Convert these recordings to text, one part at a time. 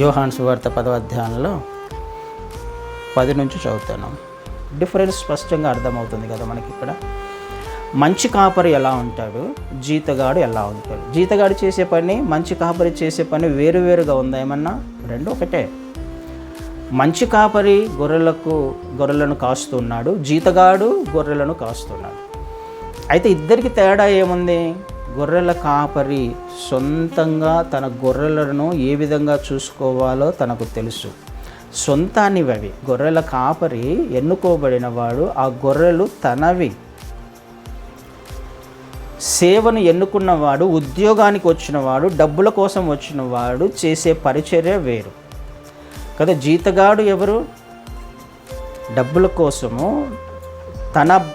యోహాన్ సువార్త పదవ అధ్యాయంలో పది నుంచి చదువుతాను డిఫరెన్స్ స్పష్టంగా అర్థమవుతుంది కదా మనకి ఇక్కడ. మంచి కాపరి ఎలా ఉంటాడు? జీతగాడు ఎలా ఉంటాడు? జీతగాడు చేసే పని మంచి కాపరి చేసే పని వేరువేరుగా ఉందా ఏమన్నా? రెండు ఒకటే. మంచి కాపరి గొర్రెలకు గొర్రెలను కాస్తున్నాడు జీతగాడు గొర్రెలను కాస్తున్నాడు. అయితే ఇద్దరికి తేడా ఏముంది? గొర్రెల కాపరి సొంతంగా తన గొర్రెలను ఏ విధంగా చూసుకోవాలో తనకు తెలుసు. సొంతానివి గొర్రెల కాపరి ఎన్నుకోబడిన వాడు ఆ గొర్రెలు తనవి. సేవను ఎన్నుకున్నవాడు ఉద్యోగానికి వచ్చినవాడు డబ్బుల కోసం వచ్చినవాడు చేసే పరిచర్య వేరు. కదా జీతగాడు ఎవరు? డబ్బుల కోసము తన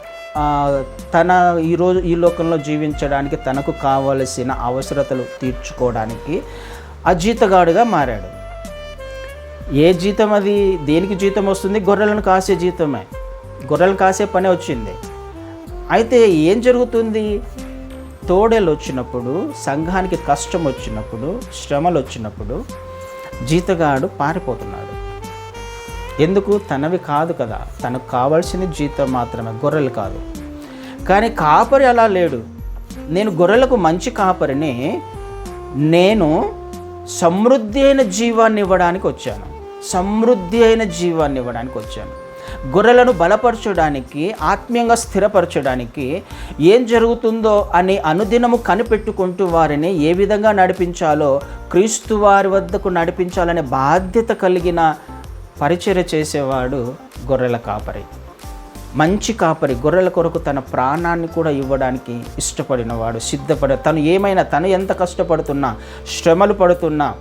తన ఈరోజు ఈ లోకంలో జీవించడానికి తనకు కావలసిన అవసరతలు తీర్చుకోవడానికి ఆ జీతగాడుగా మారాడు. ఏ జీతం అది? దేనికి జీతం వస్తుంది? గొర్రెలను కాసే జీతమే. గొర్రెలు కాసే పని వచ్చింది. అయితే ఏం జరుగుతుంది? తోడేలు వచ్చినప్పుడు సంఘానికి కష్టం వచ్చినప్పుడు శ్రమలు వచ్చినప్పుడు జీతగాడు పారిపోతున్నాడు. ఎందుకు? తనవి కాదు కదా. తనకు కావాల్సిన జీతం మాత్రమే గొర్రెలు కాదు. కానీ కాపరి అలా లేడు. నేను గొర్రెలకు మంచి కాపరిని నేను సమృద్ధి అయిన జీవాన్ని ఇవ్వడానికి వచ్చాను. సమృద్ధి అయిన జీవాన్ని ఇవ్వడానికి వచ్చాను. గొర్రెలను బలపరచడానికి ఆత్మీయంగా స్థిరపరచడానికి ఏం జరుగుతుందో అని అనుదినము కనిపెట్టుకుంటూ వారిని ఏ విధంగా నడిపించాలో క్రీస్తు వారి వద్దకు నడిపించాలనే బాధ్యత కలిగిన పరిచర్య చేసేవాడు గొర్రెల కాపరి. మంచి కాపరి గొర్రెల కొరకు తన ప్రాణాన్ని కూడా ఇవ్వడానికి ఇష్టపడినవాడు సిద్ధపడ తను ఏమైనా తను ఎంత కష్టపడుతున్నా శ్రమలు పడుతున్నా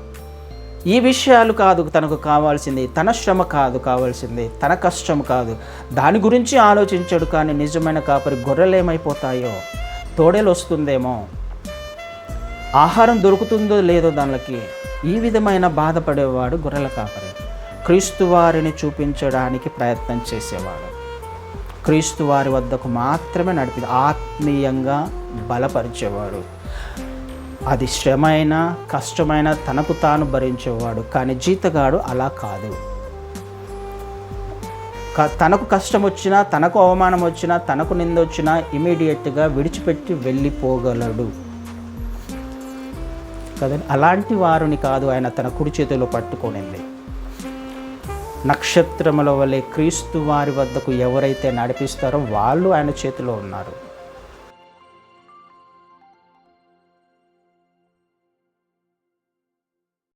ఈ విషయాలు కాదు తనకు కావాల్సింది. తన శ్రమ కాదు కావాల్సింది తన కష్టం కాదు. దాని గురించి ఆలోచించడు కానీ నిజమైన కాపరి గొర్రెలు ఏమైపోతాయో? తోడేలు వస్తుందేమో ఆహారం దొరుకుతుందో లేదో దానికి ఈ విధమైన బాధపడేవాడు గొర్రెల కాపరి. క్రీస్తు వారిని చూపించడానికి ప్రయత్నం చేసేవాడు. క్రీస్తు వారి వద్దకు మాత్రమే నడిపి ఆత్మీయంగా బలపరిచేవాడు. అది శ్రమైన కష్టమైన తనకు తాను భరించేవాడు. కానీ జీతగాడు అలా కాదు. తనకు కష్టం వచ్చినా తనకు అవమానం వచ్చినా తనకు నింద వచ్చినా ఇమీడియట్గా విడిచిపెట్టి వెళ్ళిపోగలడు. కదండి? అలాంటి వారిని కాదు ఆయన తన కుడి చేతిలో పట్టుకొనింది. నక్షత్రముల వలె క్రీస్తు వారి వద్దకు ఎవరైతే నడిపిస్తారో వాళ్ళు ఆయన చేతిలో ఉన్నారు.